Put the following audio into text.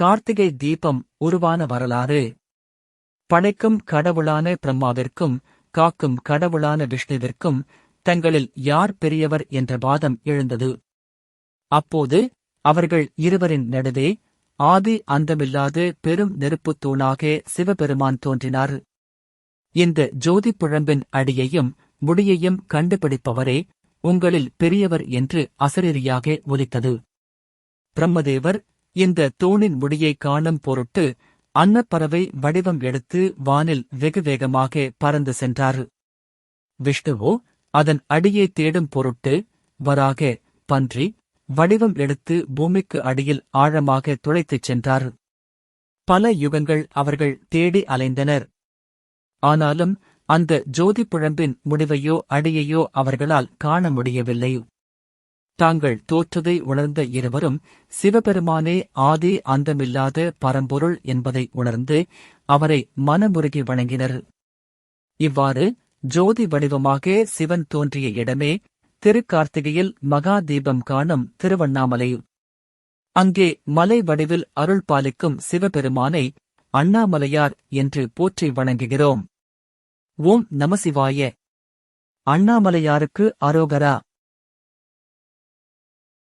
கார்த்திகை தீபம் உருவான வரலாறு. படைக்கும் கடவுளான பிரம்மாவிற்கும் காக்கும் கடவுளான விஷ்ணுவிற்கும் தங்களில் யார் பெரியவர் என்ற வாதம் எழுந்தது. அப்போது அவர்கள் இருவரின் நடுவே ஆதி அந்தமில்லாது பெரும் நெருப்புத் தூணாக சிவபெருமான் தோன்றினார். இந்த ஜோதிப் புழம்பின் அடியையும் முடியையும் கண்டுபிடிப்பவரே உங்களில் பெரியவர் என்று அசரீரியாக ஒலித்தது. பிரம்மதேவர் இந்த தூணின் முடியை காணும் பொருட்டு அன்னப்பறவை வடிவம் எடுத்து வானில் வெகு வேகமாக பறந்து சென்றாரு. விஷ்ணுவோ அதன் அடியை தேடும் பொருட்டு வராக பன்றி வடிவம் எடுத்து பூமிக்கு அடியில் ஆழமாக துளைத்துச் சென்றார். பல யுகங்கள் அவர்கள் தேடி அலைந்தனர். ஆனாலும் அந்த ஜோதி புழம்பின் முடிவையோ அடியையோ அவர்களால் காண முடியவில்லை. தாங்கள் தோற்றதை உணர்ந்த இருவரும் சிவபெருமானே ஆதி அந்தமில்லாத பரம்பொருள் என்பதை உணர்ந்து அவரை மனமுருகி வணங்கினர். இவ்வாறு ஜோதி வடிவமாக சிவன் தோன்றிய இடமே திருக்கார்த்திகையில் மகா தீபம் காணும் திருவண்ணாமலை. அங்கே மலை வடிவில் அருள் பாலிக்கும் சிவபெருமானை அண்ணாமலையார் என்று போற்றி வணங்குகிறோம். ஓம் நமசிவாய அண்ணாமலையாருக்கு அரோகரா